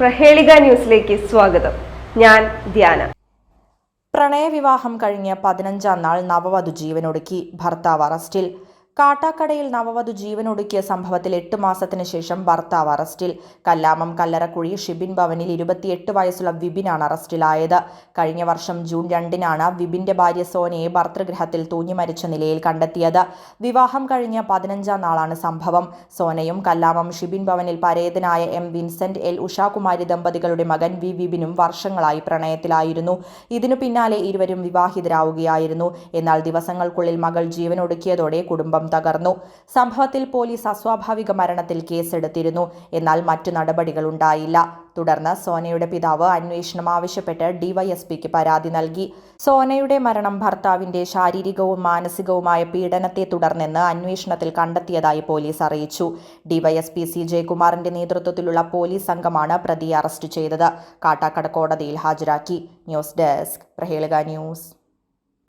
പ്രഹേളിക ന്യൂസിലേക്ക് സ്വാഗതം. ഞാൻ ധ്യാന. പ്രണയവിവാഹം കഴിഞ്ഞ് പതിനഞ്ചാം നാൾ നവവധു ജീവനൊടുക്കി ഭർത്താവ് അറസ്റ്റിൽ. കാട്ടാക്കടയിൽ നവവധു ജീവനൊടുക്കിയ സംഭവത്തിൽ എട്ട് മാസത്തിന് ശേഷം ഭർത്താവ് അറസ്റ്റിൽ. കല്ലാമം കല്ലറക്കുഴി ഷിബിൻ ഭവനിൽ ഇരുപത്തിയെട്ട് വയസ്സുള്ള വിപിനാണ് അറസ്റ്റിലായത്. കഴിഞ്ഞ വർഷം ജൂൺ രണ്ടിനാണ് വിപിന്റെ ഭാര്യ സോനയെ ഭർത്തൃഗ്രഹത്തിൽ തൂങ്ങി മരിച്ച നിലയിൽ കണ്ടെത്തിയത്. വിവാഹം കഴിഞ്ഞ പതിനഞ്ചാം നാളാണ് സംഭവം. സോനയും കല്ലാമം ഷിബിൻ ഭവനിൽ പരേതനായ എം വിൻസെന്റ് എൽ ഉഷാകുമാരി ദമ്പതികളുടെ മകൻ വി വിപിനും വർഷങ്ങളായി പ്രണയത്തിലായിരുന്നു. ഇതിനു പിന്നാലെ ഇരുവരും വിവാഹിതരാവുകയായിരുന്നു. എന്നാൽ ദിവസങ്ങൾക്കുള്ളിൽ മകൾ ജീവനൊടുക്കിയതോടെ കുടുംബം തകർന്നു. സംഭവത്തിൽ പോലീസ് അസ്വാഭാവിക മരണത്തിൽ കേസെടുത്തിരുന്നു. എന്നാൽ മറ്റു നടപടികൾ ഉണ്ടായില്ല. തുടർന്ന് സോനയുടെ പിതാവ് അന്വേഷണം ആവശ്യപ്പെട്ട് ഡിവൈഎസ്പിക്ക് പരാതി നൽകി. സോനയുടെ മരണം ഭർത്താവിന്റെ ശാരീരികവും മാനസികവുമായ പീഡനത്തെ തുടർന്നെന്ന് അന്വേഷണത്തിൽ കണ്ടെത്തിയതായി പോലീസ് അറിയിച്ചു. ഡിവൈഎസ്പി സി ജയകുമാറിന്റെ നേതൃത്വത്തിലുള്ള പോലീസ് സംഘമാണ് പ്രതിയെ അറസ്റ്റ് ചെയ്തത്. കാട്ടാക്കട കോടതിയിൽ ഹാജരാക്കി. News desk Prahelika news.